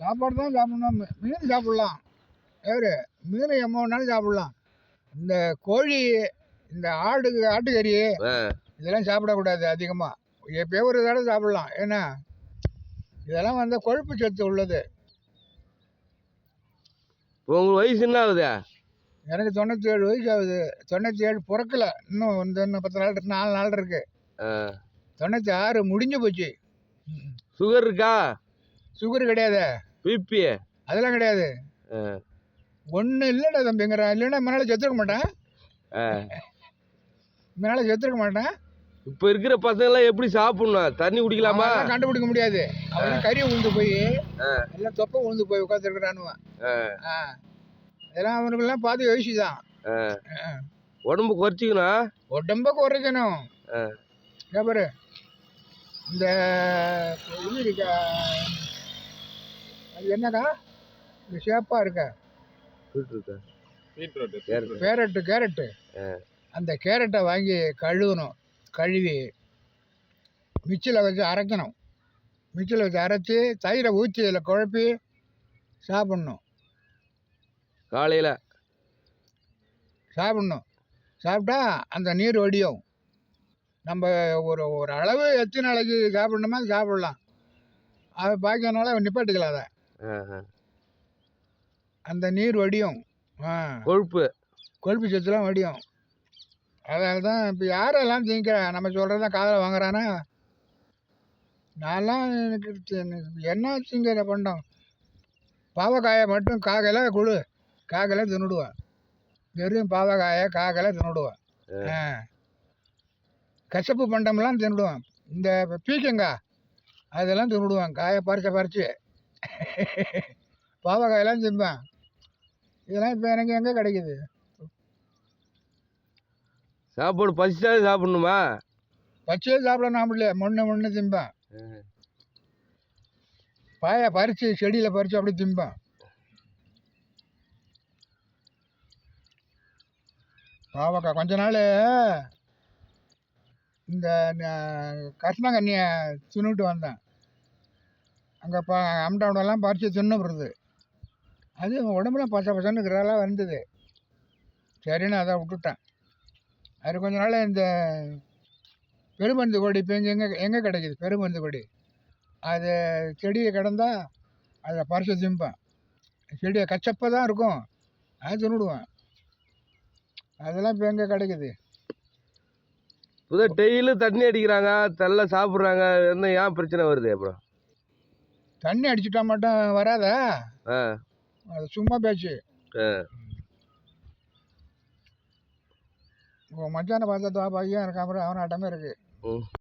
சாப்பாடு தான் சாப்பிடணும் மீன் சாப்பிட்லாம். வேறு மீன் எம்மனாலும் சாப்பிட்லாம். இந்த கோழி இந்த ஆடு ஆட்டுக்கறி. இதெல்லாம் சாப்பிடக்கூடாது அதிகமாக எப்பயோ ஒரு தடவை சாப்பிட்லாம். ஏன்னா இதெல்லாம் வந்து கொழுப்பு சத்து உள்ளது. உங்களுக்கு வயசு என்ன ஆகுது? எனக்கு தொண்ணூற்றி ஏழு வயசு ஆகுது. தொண்ணூற்றி ஏழு பிறக்கல. இன்னும் வந்து இன்னும் பத்து நாள் இருக்கு, நாலு நாள் இருக்கு. தொண்ணூற்றி ஆறு முடிஞ்சு போச்சு. சுகர் இருக்கா? சுகர் கிடையாது. பிபி அதெல்லாம் கிடையாது. ஒன்றும் இல்லைடா தம்பிங்கிறேன் இல்லைன்னா முன்னால் செத்துருக்க மாட்டேன். முன்னால் செத்துருக்க மாட்டேன். இப்போ இருக்கிற பசங்களாம் எப்படி சாப்பிடணும்? தண்ணி குடிக்கலாமா? கண்டுபிடிக்க முடியாது. அவன் கறி உழுந்து போய். எல்லாம் தொப்பை உழுந்து போய் உட்காந்துருக்கிறானுவன் இதெல்லாம் அவனுக்கெல்லாம் பாதி வயசு தான். உடம்பு குறைச்சிக்கணும் உடம்ப குறைக்கணும். பாரு. இந்த இது என்னக்கா இந்த ஷேப்பாக இருக்க. கேரட்டு. கேரட்டு அந்த கேரட்டை வாங்கி கழுவணும். கழுவி மிக்சியில் வச்சு அரைக்கணும். மிக்சியில் வச்சு அரைச்சி தயிரை ஊற்றி அதில் குழப்பி சாப்பிட்ணும். காலையில்? சாப்பிட்ணும். சாப்பிட்டா அந்த நீர் வடியும். நம்ம ஒரு ஒரு அளவு எத்தனை நாளைக்கு சாப்பிடணுமோ சாப்பிடலாம். அதை பாக்கியனால நிப்பாட்டிக்கலாம் அதை. அந்த நீர் வடியும். ஆ. கொழுப்பு. கொழுப்பு சத்துலாம் வடியும். அதனால தான் இப்போ யாரெல்லாம் திங்கிறா நம்ம சொல்கிறத காதில் வாங்குறானா? நான்லாம் எனக்கு என்ன திங்கிற பண்டம்? பாவக்காயை மட்டும் காக்கையில குழு காக்கையில தின்னுடுவேன் வெறும் பாவக்காயை காக்கையில தின்னுடுவேன் கசப்பு பண்டம்லாம் தின்னுடுவேன். இந்த பீக்கங்காய் அதெல்லாம் தின்னுடுவேன். காயை பறிச்ச பறிச்சு. பாவக்காயெல்லாம் திம்பேன். இதெல்லாம் இப்போ எனக்கு எங்கே கிடைக்குது? சாப்பாடு பசிச்சாலே சாப்பிடணுமா? பச்சையே சாப்பிட நான் முடியல. மொண்ணு மொண்ணு திம்பேன். பாயை பறித்து செடியில் பறித்து அப்படியே திம்பேன். பாவக்காய் கொஞ்ச நாள் இந்த கஷ்ணங்கண்ணியை தின்னுட்டு வந்தேன். அங்கே ப அம்டாவிடெல்லாம் பறித்து தின்னுப்படுறது அது உடம்புல பச்சை பசன்னு இருக்கிறதெல்லாம் வந்தது. சரின்னு அதை விட்டுட்டேன். அது கொஞ்ச நாள் இந்த பெருமருந்து கொடி இப்போ எங்கே எங்கே எங்கே கிடைக்கிது பெருமருந்து கொடி? அது செடியை கிடந்தால் அதை பறித்து திம்பேன். செடியை கச்சப்பாக தான் இருக்கும். அதை தின்னுடுவேன். அதெல்லாம் இப்போ எங்கே கிடைக்குது? புது டெய்லியும் தண்ணி அடிக்கிறாங்க தெல்ல சாப்பிட்றாங்க என்ன ஏன் பிரச்சனை வருது அப்புறம்? தண்ணி அடிச்சுட்டா மட்டும் வராதா. அது சும்மா பேச்சு. உங்கள் மச்சானை பார்த்தா பையன் இருக்கான் அப்புறம் அவனாட்டமே இருக்குது ம்